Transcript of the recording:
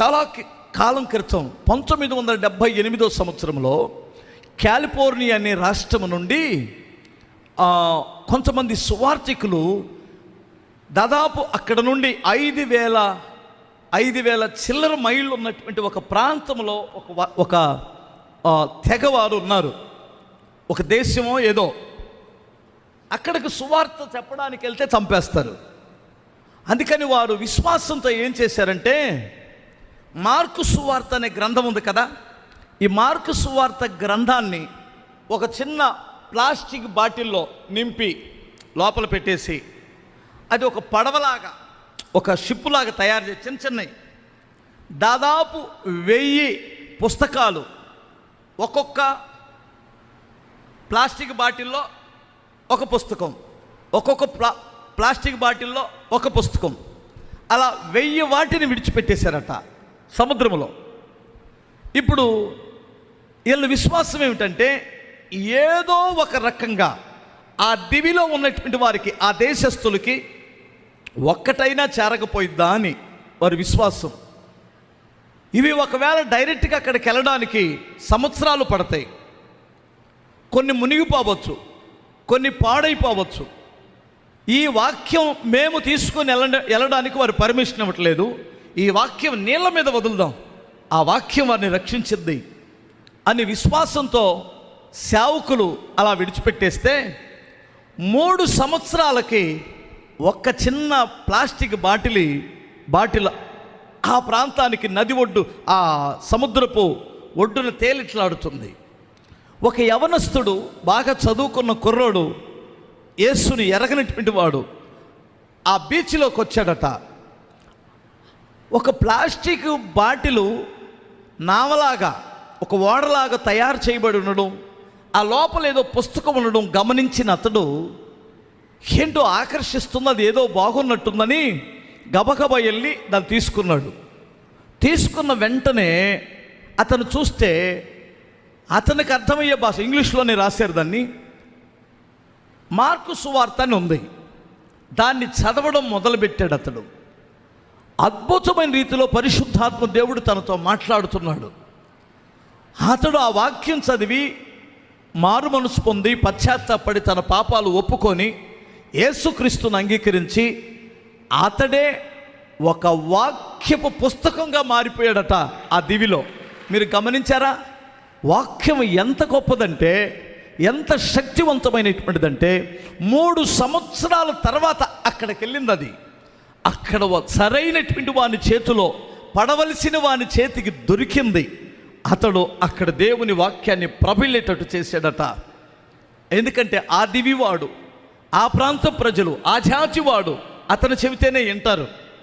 చాలా కాలం క్రితం పంతొమ్మిది వందల డెబ్భై ఎనిమిదో సంవత్సరంలో కాలిఫోర్నియా అనే రాష్ట్రం నుండి కొంతమంది సువార్థికులు దాదాపు అక్కడ నుండి ఐదు వేల ఐదు వేల చిల్లర మైళ్ళు ఉన్నటువంటి ఒక ప్రాంతంలో ఒక ఒక తెగవారు ఉన్నారు. ఒక దేశమో ఏదో. అక్కడికి సువార్త చెప్పడానికి వెళ్తే చంపేస్తారు. అందుకని వారు విశ్వాసంతో ఏం చేశారంటే మార్కు సువార్త అనే గ్రంథం ఉంది కదా? ఈ మార్కు సువార్త గ్రంథాన్ని ఒక చిన్న ప్లాస్టిక్ బాటిల్లో నింపి లోపల పెట్టేసి అది ఒక పడవలాగా ఒక షిప్పులాగా తయారు చేసి చిన్న చిన్నవి దాదాపు వెయ్యి పుస్తకాలు ఒక్కొక్క ప్లాస్టిక్ బాటిల్లో ఒక పుస్తకం ఒక్కొక్క ప్లా ప్లాస్టిక్ బాటిల్లో ఒక పుస్తకం. అలా వెయ్యి వాటిని విడిచిపెట్టేశారట. సముద్రంలో ఇప్పుడు వీళ్ళ విశ్వాసం ఏమిటంటే ఏదో ఒక రకంగా ఆ దివిలో ఉన్నటువంటి వారికి ఆ దేశస్థులకి ఒక్కటైనా చేరకపోయిద్దా అని వారి విశ్వాసం. ఇవి ఒకవేళ డైరెక్ట్గా అక్కడికి వెళ్ళడానికి సంవత్సరాలు పడతాయి. కొన్ని మునిగిపోవచ్చు కొన్ని పాడైపోవచ్చు. ఈ వాక్యం మేము తీసుకొని వెళ్ళ వెళ్ళడానికి వారు పర్మిషన్ ఇవ్వట్లేదు. ఈ వాక్యం నీళ్ళ మీద వదులుదాం. ఆ వాక్యం వారిని రక్షించింది. అని విశ్వాసంతో సేవకులు అలా విడిచిపెట్టేస్తే మూడు సంవత్సరాలకి ఒక్క చిన్న ప్లాస్టిక్ బాటిలి బాటిల్ ఆ ప్రాంతానికి నది ఒడ్డు ఆ సముద్రపు ఒడ్డున తేలిట్లాడుతుంది. ఒక యవనస్తుడు బాగా చదువుకున్న కుర్రోడు యేసుని ఎరగనటువంటి వాడు ఆ బీచ్లోకి వచ్చాడట ఒక ప్లాస్టిక్ బాటిలు నావలాగా ఒక ఓడలాగా తయారు చేయబడి ఉండడం ఆ లోపల ఏదో పుస్తకం ఉండడం గమనించిన అతడు ఏంటో ఆకర్షిస్తుంది అది ఏదో బాగున్నట్టుందని గబగబ వెళ్ళి దాన్ని తీసుకున్నాడు. తీసుకున్న వెంటనే అతను చూస్తే అతనికి అర్థమయ్యే భాష ఇంగ్లీష్లోనే రాశారు దాన్ని. మార్కు సువార్త అని ఉంది. దాన్ని చదవడం మొదలుపెట్టాడు అతడు. అద్భుతమైన రీతిలో పరిశుద్ధాత్మ దేవుడు తనతో మాట్లాడుతున్నాడు. అతడు ఆ వాక్యం చదివి మారు మనసు పొంది పశ్చాత్తాపడి తన పాపాలు ఒప్పుకొని యేసుక్రీస్తుని అంగీకరించి అతడే ఒక వాక్యపు పుస్తకంగా మారిపోయాడట ఆ దివిలో. మీరు గమనించారా? వాక్యం ఎంత గొప్పదంటే ఎంత శక్తివంతమైనటువంటిదంటే మూడు సంవత్సరాల తర్వాత అక్కడికి వెళ్ళింది అది. అక్కడ సరైనటువంటి వాని చేతిలో పడవలసిన వాని చేతికి దొరికింది. అతడు అక్కడ దేవుని వాక్యాన్ని ప్రబిల్లేటట్టు చేశాడట. ఎందుకంటే ఆ దివివాడు ఆ ప్రాంత ప్రజలు ఆ జాతివాడు అతను చెబితేనే వింటారు.